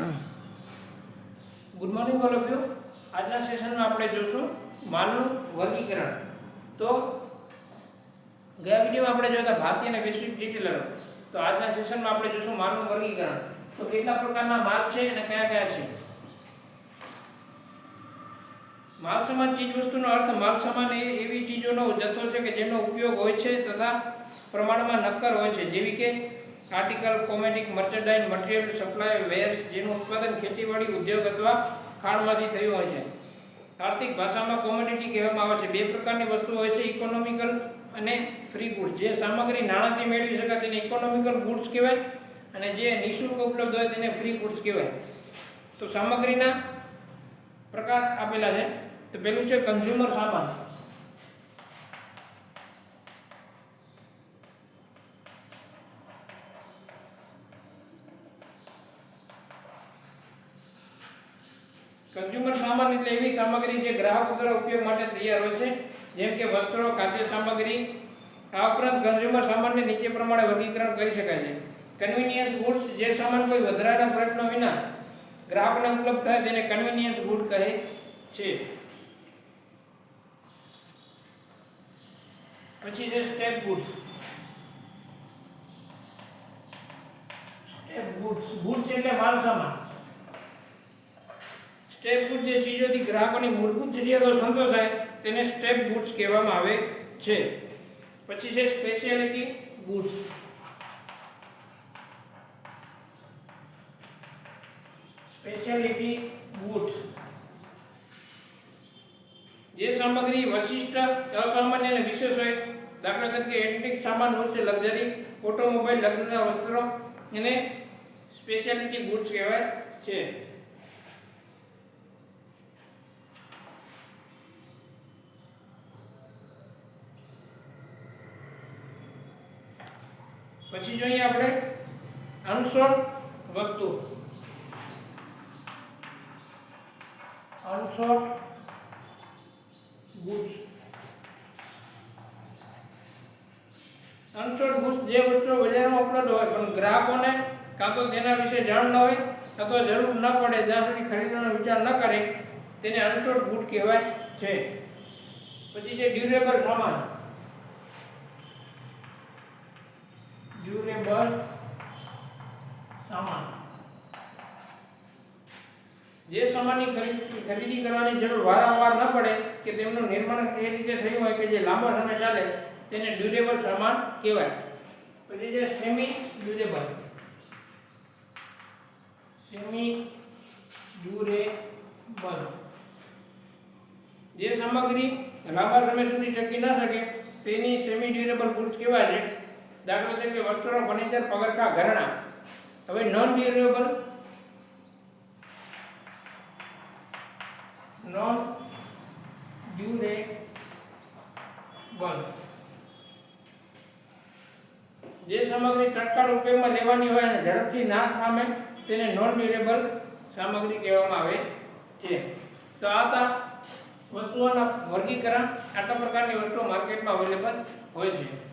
Good morning all of you આજના સેશનમાં આપણે જોશું માલનું વર્ગીકરણ. તો ગયા વિડીયોમાં આપણે જોતા ભારતીય અને વૈશ્વિક ડિટેલરો. તો આજના સેશનમાં આપણે જોશું માલનું વર્ગીકરણ. તો કેટલા પ્રકારના માલ છે અને કયા કયા છે? માલ સમાન ચીજ વસ્તુનો અર્થ માલ સમાન એ એવી ચીજોનો જથ્થો છે કે જેનો ઉપયોગ હોય છે તથા પ્રમાણમાં નક્કર હોય છે. જેવી કે article commodity merchandise, material supply, wares જેનું ઉત્પાદન ખેતીવાડી ઉદ્યોગ અથવા ખાણમાંથી થયું હોય છે. આર્થિક ભાષામાં કોમોડિટી કહેવામાં આવે છે. બે પ્રકારની વસ્તુ હોય છે, ઇકોનોમિકલ અને ફ્રી ગુડ્સ. જે સામગ્રી નાણાંથી મેળવી શકાય તેને ઇકોનોમિકલ ગુડ્સ કહેવાય અને જે નિઃશુલ્ક ઉપલબ્ધ હોય તેને ફ્રી ગુડ્સ કહેવાય. તો સામગ્રીના પ્રકાર આપેલા છે. તો પેલું છે, કન્ઝ્યુમર સામાન. કન્ઝ્યુમર સામાન એટલે એવી સામગ્રી જે ગ્રાહકો દ્વારા ઉપયોગ માટે તૈયાર હોય છે. જેમ કે વસ્ત્રો ખાદ્ય સામગ્રી. આ ઉપરાંત કન્ઝ્યુમર સામાનને નીચે પ્રમાણે વર્ગીકરણ કરી શકાય છે. કન્વીનિયન્સ ગુડ્સ જે સામાન કોઈ વધારાના પ્રયત્નો વિના ગ્રાહકને ઉપલબ્ધ થાય તેને કન્વીનિયન્સ ગુડ કહે છે. પછી છે step goods step goods goods એટલે માલ સામાન. સ્ટેપ ગુડ જે ચીજોથી ગ્રાહકોની મૂળભૂત જરૂરિયાતો સંતોષાય તેને સ્ટેપ ગુડ્સ કહેવામાં આવે છે. પછી છે સ્પેશિયાલિટી ગુડ્સ સ્પેશિયાલિટી ગુડ્સ જે સામગ્રી વિશિષ્ટ, અસામાન્ય અને વિશેષ હોય, દાખલા તરીકે એન્ટિક સામાન હોય છે લક્ઝરી ઓટોમોબાઈલ લગ્નના વસ્ત્રો, એને સ્પેશિયાલિટી ગુડ્સ કહેવાય છે. પછી જોઈએ આપણે અનુસરણ વસ્તુ. અનસોલ્ડ ગુડ્સ અનસોલ્ડ ગુડ્સ જે વસ્તુઓ બજારમાં ઉપલબ્ધ હોય, પણ ગ્રાહકોને કાં તો તેના વિશે જાણ ન હોય અથવા જરૂર ન પડે, જ્યાં સુધી ખરીદવાનો વિચાર ન કરે, તેને અનસોલ્ડ ગુડ કહેવાય છે. પછી જે ડ્યુરેબલ સામાન. ડ્યુરેબલ સામાન જે સામાનની ખરીદી કરવાની જરૂર વારંવાર ન પડે કે તેમનું નિર્માણ એ રીતે થયું હોય કે જે લાંબો સમય ચાલે, તેને ડ્યુરેબલ સામાન કહેવાય. પછી જે સેમી ડ્યુરેબલ સેમી ડ્યુરેબલ જે સામગ્રી લાંબા સમય સુધી ટકી ન શકે, તેની સેમી ડ્યુરેબલ ગુડ્સ કહેવાય છે? દાખલા તરીકે વસ્ત્રો ફર્નિચર પગરખાં ઘરેણાં. હવે નોન ડ્યુરેબલ નોન ડ્યુરેબલ જે સામગ્રી તત્કાળ ઉપયોગમાં લેવાની હોય અને ઝડપથી નાશ પામે તેને નોન ડ્યુરેબલ સામગ્રી કહેવામાં આવે છે. તો આ હતા વસ્તુઓના વર્ગીકરણ. આટલા પ્રકારની વસ્તુઓ માર્કેટમાં અવેલેબલ હોય છે.